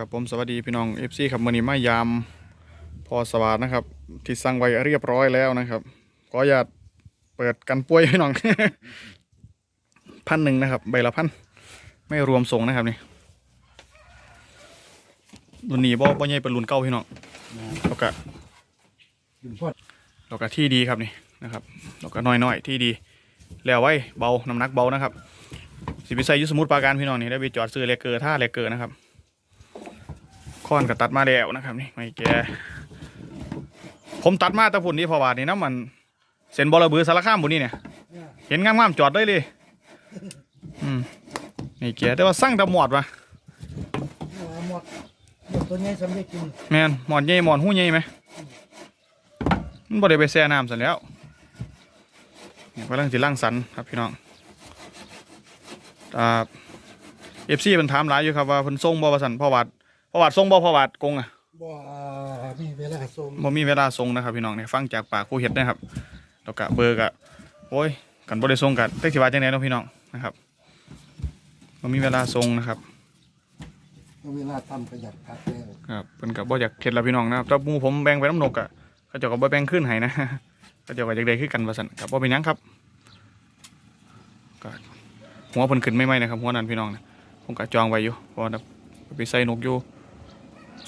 ครับผมสวัสดีพี่น้อง FC ครับมือนี้มายามพอสวัสดนะครับ ที่สั่งไว้เรียบร้อยแล้วนะครับขออย่าเปิดกันป่วยพี่น้องพันหนึ่งนะครับ ใบละพันไม่รวมส่งนะครับนี่รุ่นนี้บ่บ่ใหญ่เป็นรุ่นเก่าพี่น้องแล้วก็ยุ่นพอดแล้วก็ที่ดีครับนี่นะครับแล้วก็น้อยๆที่ดีแล้วไว้เบาน้ำหนักเบานะครับสิไปใส่อยุสมุดปาการพี่น้องนี่ได้ไปจอดซื้อเลเกอร์ท่าเลเกอร์นะครับ ค้อนก็ตัดมาแล้วนะครับนี่ไม่แกผมตัดมาแตะพุ่นนี่เพอบาทนี่นะมันเส้นบอระเบือสารคามบุนี่เนี่ย เห็นงามๆจอดได้เลยอืมไม่แกแต่ว่าสั่งแตะหมอดวะหัวหมดหมดตัวนี้สำเร็จกินแมนหมอดใหญ่หมอดหูใหญ่ไหมมันบ่ได้ไปแช่น้ำสันแล้วเนี่ยกำลังสิล่างสันครับพี่น้องอ่าเอฟซีเพิ่นถามหลายอยู่ครับว่าเพิ่นส่งบ่ว่าสันพ่อวัด พ่อวัดส่งบ่พ่อวัดกงอะบ่มีเวลาส่งบ่มีเวลาส่งนะครับพี่น้องเนี่ยฟังจากปากผู้เฮ็ดนะครับแล้วก็เบอร์ก็โอ้ยกันบ่ได้ส่งกันแต่สิว่าจังไดเนาะพี่น้องนะครับบ่มีเวลาส่งนะครับเวลาทำประหยัดพักแล้วครับเพิ่นก็บ่อยากเข็ดแล้วพี่น้องนะครับแต่หมู่ผมแบ่งไปน้ำนกอะเขาเจ้าก็บ่แบ่งขึ้นให้นะเขาเจ้าก็อยากได้คือกันว่าซั่นก็บ่เป็นหยังครับก็หัวเพิ่นขึ้นไม่ไหมนะครับหัวนั้นพี่น้องนะผมก็จองไว้อยู่เพราะว่าไปใส่นกอยู่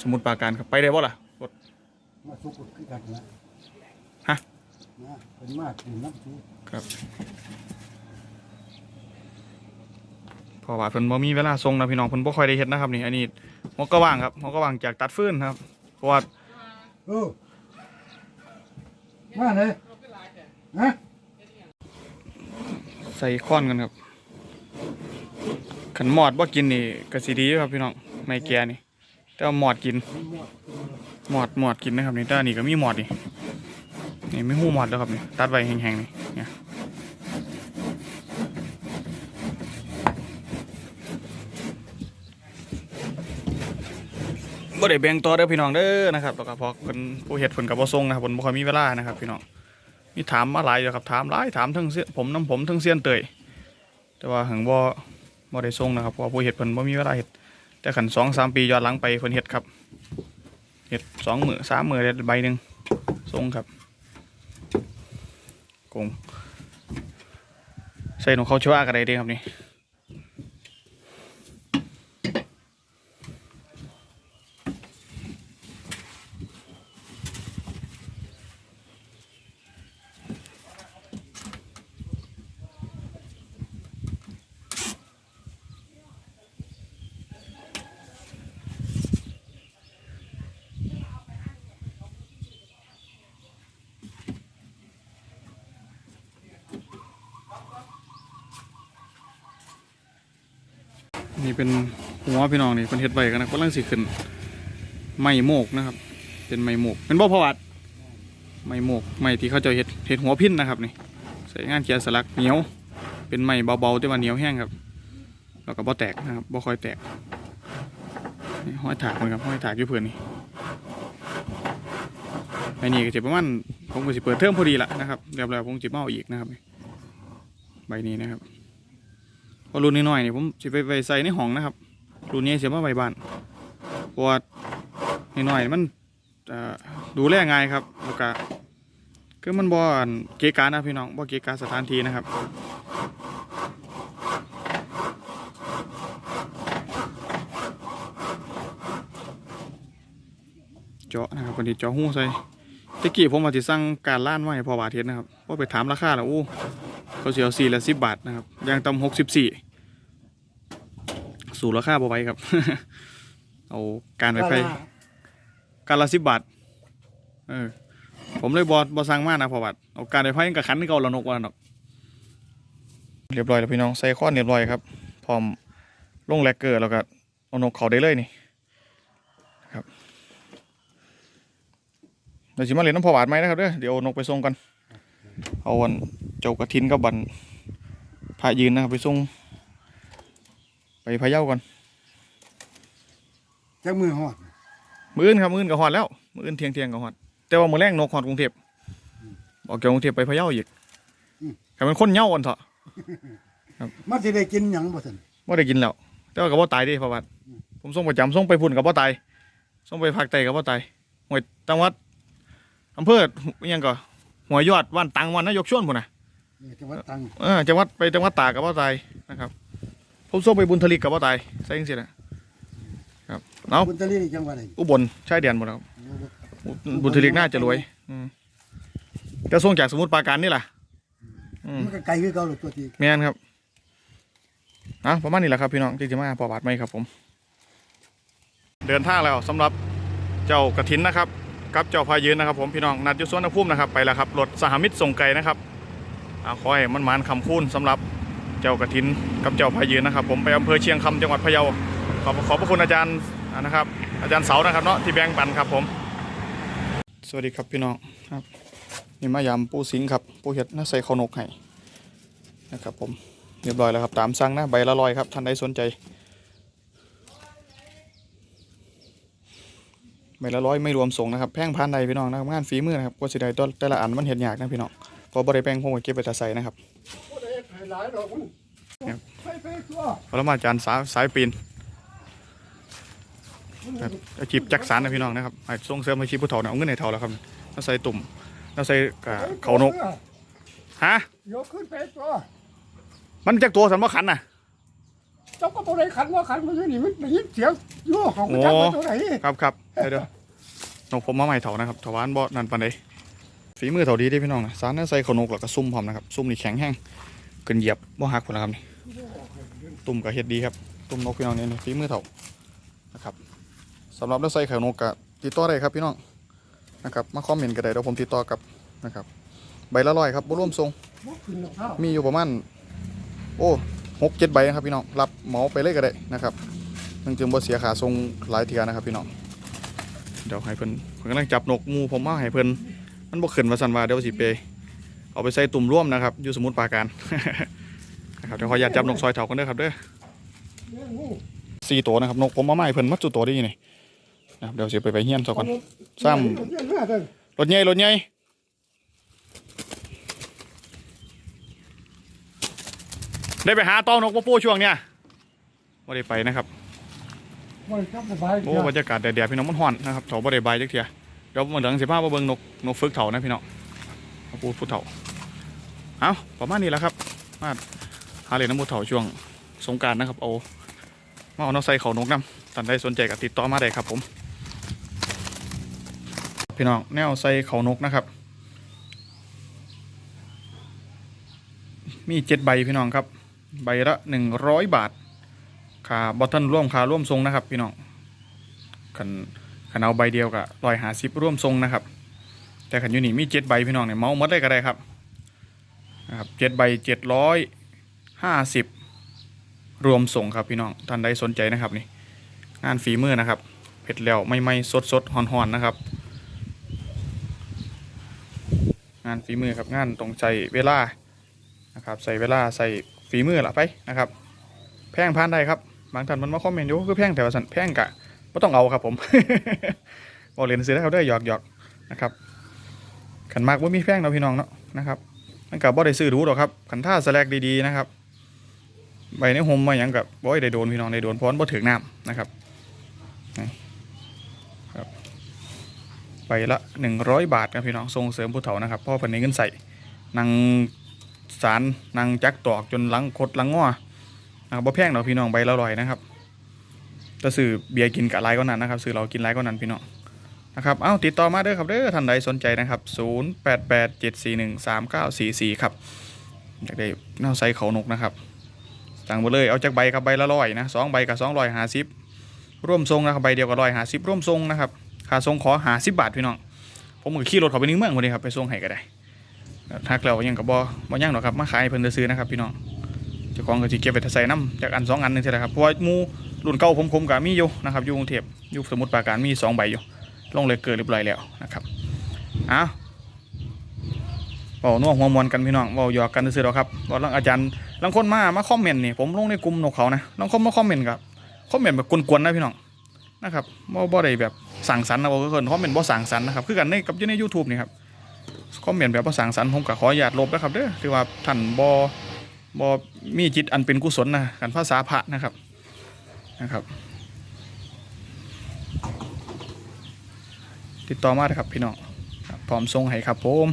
สมุทรปราการครับไปได้บ่ล่ะรถมาสุกคือกันนะฮะนะเป็นมากถึงน้ำซุปครับเพราะว่าเพิ่นบ่มีเวลาส่งนะพี่น้องเพิ่นบ่ค่อยได้เฮ็ดนะครับนี่อันนี้หัวก็ว่างครับหัวก็ว่างจากตัดฟืนครับเพราะว่าเออมาเลยฮะใส่ค้อนกันครับขันหมอดบ่กินนี่ก็สิดีอยู่ครับพี่น้องไม่แก่นี่ แต่หมอดกิน หมอดหมอดกินนะครับนี่แต่อันนี่ก็มีหมอดนี่นี่ไม่หูหมอดแล้วครับนี่ตัดไว้แห้งๆนี่เนี่ยบ่ได้แบ่งต่อเด้อพี่น้องเด้อนะครับแล้วก็พอเพิ่นผู้เฮ็ดเพิ่นก็บ่ส่งนะครับเพิ่นบ่ค่อยมีเวลานะครับ พี่น้องมีถามมาหลายอยู่ครับถามหลายถามทั้งเสียผมน้ำผมทั้งเสียนเตยแต่ว่าหังบ่บ่ได้ส่งนะครับเพราะผู้เฮ็ดเพิ่นบ่มีเวลาเฮ็ด แต่ขันสองสามปีย้อนหลังไปคนเห็ดครับเห็ดสองมือสามมือเฮ็ดใบหนึ่งทรงครับกงใส่นกเขาชัวกันได้ด้ครับนี่ นี่เป็นหัวพี่น้องนี่เพิ่นเฮ็ดไว้กันนะกำลังสิขึ้นไม้โมกนะครับ เป็นไม้โมกเป็นบ่พวัดไม้โมกไม้ที่เขาเจะเฮ็ดเฮ็ดหัวพินนะครับนี่ใส่งานเกียร์สลักเหนียว เป็นไม้เบาๆแต่ว่าเหนียวแห้งครับ แล้วก็บ่แตกนะครับบ่ค่อยแตกห้อยถากมันครับห้อยถากอยู่เพื่อนนี่ไอ้นี่ก็จะประมาณผมก็สิเปิดเทอมพอดีละนะครับเรียบร้อยผมจิมาเอาอีกนะครับ ใบนี้นะครับ พอรุ่นน้อยๆนี่ผมสิไปไปใส่ในห้องนะครับ รุ่นนี้เสียมาใบบ้านเพราะว่าน้อยๆมันดูแลง่ายครับแล้วก็คือมันบ่อนเกะกานะพี่น้องบ่เกะกาสถานที่นะครับเจาะนะครับวันนี้เจาะหูใส่ตะกี้ผมมาติสั่งการล้านไว้พอบาทเทศนะครับว่าไปถามราคาแล้วโอ้ เขาเสียสี่ละสิบบาทนะครับยางตำหกสิบสี่สู่ราคาบ่ไหว้ครับ เอาการไปไฟการละสิบบาทเออผมเลยบอบอสั่งมากนะพอบาทเอาการไปไฟกับขันที่เก่าละนกวันดอกเรียบร้อยแล้วพี่น้องใส่ข้อนเรียบร้อยครับ พร้อมลงแลกเกอร์แล้วก็เอานกเขาได้เลยนี่เดี๋ยวสิมาเล่นน้ำพอหวานไหมนะครับเด้อเดี๋ยวเอานกไปส่งกันเอาวัน เจ้ากระทินกับบันพายืนนะครับไปส่งไปพะเยาก่อนจักมือหอด มื้ออื่นครับมื้ออื่นก็ฮอดแล้ว มื้ออื่นเที่ยงเที่ยงก็ฮอด แต่ว่ามื้อแรกนกฮอดกรุงเทพออกจากกรุงเทพไปพะเยาอีกแต่มันคนเหย้ากันเถอะมันสิได้กินหยังบ่ซั่นบ่ได้กินแล้ว แต่ว่าก็บ่ตายเดิเพราะว่าผมส่งประจำส่งไปพุ่นกับพ่อตายส่งไปภาคใต้กับพ่อตายหวยจังหวัดอำเภออิหยังก็หัวยอดวันตังวันนายกชวนพุ่นนะนี่ จังหวัดตรังเออจังหวัดไปจังหวัดตากกับพ่อตายนะครับผมส่งไปบุญทลิกกับพ่อตายใช่จริงๆนะครับเอาบุญตะลีนี่จังหวัดไหนอุบลชายแดนหมดครับบุญทลิกน่าจะรวยอืมจะส่งจากสมุทรปราการนี่แหละอืมมันก็ไกลคือเก่าหรอกตัวที่แม่นครับอะประมาณนี้แหละครับพี่น้องที่จะมาประวัติไหมครับผม เดินทางแล้วสำหรับเจ้ากระถินนะครับกับเจ้าพายืนนะครับ ผมพี่น้องนัดอยุสวนภูมินะครับไปแล้วครับรถสหมิตรส่งไก่นะครับอ่า ขอให้มันมานคำคูณสำหรับเจ้ากระถินกับเจ้าพายืนนะครับ ผมไปอำเภอเชียงคำจังหวัดพะเยาขอบขอบพระคุณอาจารย์นะครับ อาจารย์เสานะครับเนาะที่แบ่งปันครับผม สวัสดีครับพี่น้องครับนี่มายามปูสิงห์ครับปูเห็ดน่าใส่ข้าวนกให้นะครับผมเรียบร้อยแล้วครับตามสั่งนะใบละร้อยครับท่านใดสนใจใบละร้อยไม่รวมส่งนะครับแพงพันใดพี่น้องนะครับงานฝีมือนะครับกว่าสิได้ตัวแต่ละอันมันเห็นยากนะพี่น้อง เพอบริแปลงพงไปเก็บไปแต่ใส่นะครับหลายดอกมันครับไปไปตัวพระมาจารย์สายสายปีนครับอาชีพจักสารนะพี่น้องนะครับให้ส่งเสริมอาชีพผู้เฒ่าเนี่ยเอาเงินให้เฒ่าแล้วครับแล้วใส่ตุ่มแล้วใส่กะเขานกฮะยกขึ้นไปตัวมันจักตัวสันบ่ขันน่ะเจ้าก็บ่ได้ขันว่าขันมันอยู่นี่มันได้ยินเสียงโย่ของมันจักว่าตัวไหนครับครับเดี๋ยวเดี๋ยวนกผมมาใหม่เถานะครับถาวานบ่นั่นปันใด ฝีมือเถาดีเด้พี่น้องนะสารเนื้อใส่ขนกแล้วก็ซุ่มพร้อมนะครับซุ่มนี่แข็งแห้งเกินเหยียบบ่หักพุ่นะครับนี่ตุ่มก็เฮ็ดดีครับตุ่มนกพี่น้องนี่นี่ฝีมือเถานะครับสำหรับเนื้อใส่ขนกก็ติดต่อได้ครับพี่น้องนะครับมาคอมเมนต์ก็ได้เดี๋ยวผมติดต่อกับนะครับ ใบละร้อยครับบ่ร่วมทรงมีอยู่ประมาณโอ้หกเจ็ดใบนะครับพี่น้องรับเหมาไปเลยก็ได้นะครับนึงจึงบ่เสียขาทรงหลายเทียนะครับพี่น้องเดี๋ยวให้เพิ่นเพิ่นกำลังจับนกมูผมมาให้เพิ่น มันบ่ขึ้นว่าซั่นว่าเดี๋ยวสิไปเอาไปใส่ตุ่มร่วมนะครับอยู่สมุทรปราการนะครับเดี๋ยวขออนุญาตจับนกซอยเถากันเด้อครับเด้อเนี่ยงูสี่ตัวนะครับนกผมมามาให้เพิ่นมัดจุตัวได้ยังไงนะครับเดี๋ยวสิไปไปเฮียนซะก่อนซ้เนี่ยเนี่ยเด้อรถใหญ่รถใหญ่ได้ไปหาเต้านกปะปูช่วงเนี้ยไม่ได้ไปนะครับบ่ได้จับสบายโอ้บรรยากาศแดดๆพี่น้องมันฮ้อนนะครับเถาบ่ได้บายจักเทีย เดี๋ยวมาเหลืองสิบห้ามาเบิ่งนกนกฝึกเถานะพี่น้องนกปูพุทธเถาเอาประมาณนี้แหละครับ มาหาเหรียญน้ำมูเถาช่วงสงการนะครับ เอามาเอานกใส่เขานกน้ำท่านใดสนใจก็ติดต่อมาได้ครับผม พี่น้องแนวใส่เขานกนะครับ มีเจ็ดใบพี่น้องครับ ใบละหนึ่งร้อยบาทค่าบอทเทิลร่วมค่าร่วมทรงนะครับ พี่น้องขัน ขันเอาใบเดียวกับรอยหาซิบร่วมทรงนะครับ แต่ขันอยูนี่มีเจ็ดใบพี่น้องเนี่ยเมาหมดได้ก็ได้ครับนะครับเจ็ดใบเจ็ดร้อยห้าสิบรวมส่งครับพี่น้องท่านใดสนใจนะครับนี่งานฝีมือนะครับเผ็ดแล้วไม่ไม่สดสดหอนๆนนะครับ งานฝีมือครับงานต้องใช้เวลานะครับใส่เวลาใส่ฝีมือละไปนะครับ แพงพานได้ครับบางท่านมันมาคอมเมนต์อยู่คือแพงแต่ว่าสันแพงกะ ไม่ต้องเอาครับผมบอกเรียนซื้อได้ครับได้หยอกหยอกนะครับขันมากว่ามีแพงเนาพี่น้องเนาะนะครับมันกับบ่ได้ซื้อรู้หรอกครับขันท่าสแลกดีๆนะครับใบในโฮมมาอย่างกับบ่ได้โดนพี่น้องได้โดนพราะมันบ่ถึงน้ำนะครับครับใบละหนึ่งร้อยบาทครับพี่น้องส่งเสริมผู้เฒ่านะครับพราะเพิ่นในเงินใส่นางสารนางจักตอกจนหลังคดหลังง้อนะครับบ่แพงดอกพี่น้องใบละร้อยนะครับ แต่ซื้อเบียร์กินกะไรก็นั้นนะครับซื้อเรากินไรก็นั้นพี่น้องนะครับเอ้าติดต่อมาเด้อครับเด้อท่านใดสนใจนะครับ 0887413944 ครับอยากได้แนวไซเขานกนะครับสั่งมาเลยเอาจากใบครับใบละร้อยนะสองใบกับสองร้อยหาสิบร่วมทรงนะครับใบเดียวกับร้อยหาสิบร่วมทรงนะครับค่าทรงขอหาสิบบาทพี่น้องผมมือขี่รถเขาไปนึงเมืองคนนี้ครับไปส่งให้ก็ได้ทักแล้วยังกับบบ่ยังหรอกครับมาขายเพิ่นซื้อนะครับพี่น้องเจ้าของก็สิเก็บไปใส่น้ำจากอันสองอันนึงใช่ไหมครับเพราะว่ามู รุ่นเก่าผมผมก็มีอยู่นะครับอยู่กรุงเทพอยู่สมุทรปราการมีสองใบอยู่ลงเลยเกิดเรียบร้อยแล้วนะครับเอาเบาน่วงหัวมวนกันพี่น้องเบาหยอกกันซื้อๆหรอครับบอกลังอาจารย์ลังคนมามาคอมเมนต์นี่ผมลงในกลุ่มนกเขานะลังคนมาคอมเมนต์กับคอมเมนต์แบบกวนๆนะพี่น้องนะครับบ่บ่ได้แบบสั่งสรรค์นะบอกก็คนคอมเมนต์บ่สั่งสรรค์นะครับคือกันในกับอยู่ใน YouTube นี่ครับคอมเมนต์แบบบ่สั่งสรรค์ผมก็ขออนุญาตลบนะครับเด้อถือว่าท่านบ่บอมีจิตอันเป็นกุศลนะกันภาษาพระนะครับ นะครับ ติดต่อมาครับพี่น้องพร้อมทรงให้ครับผม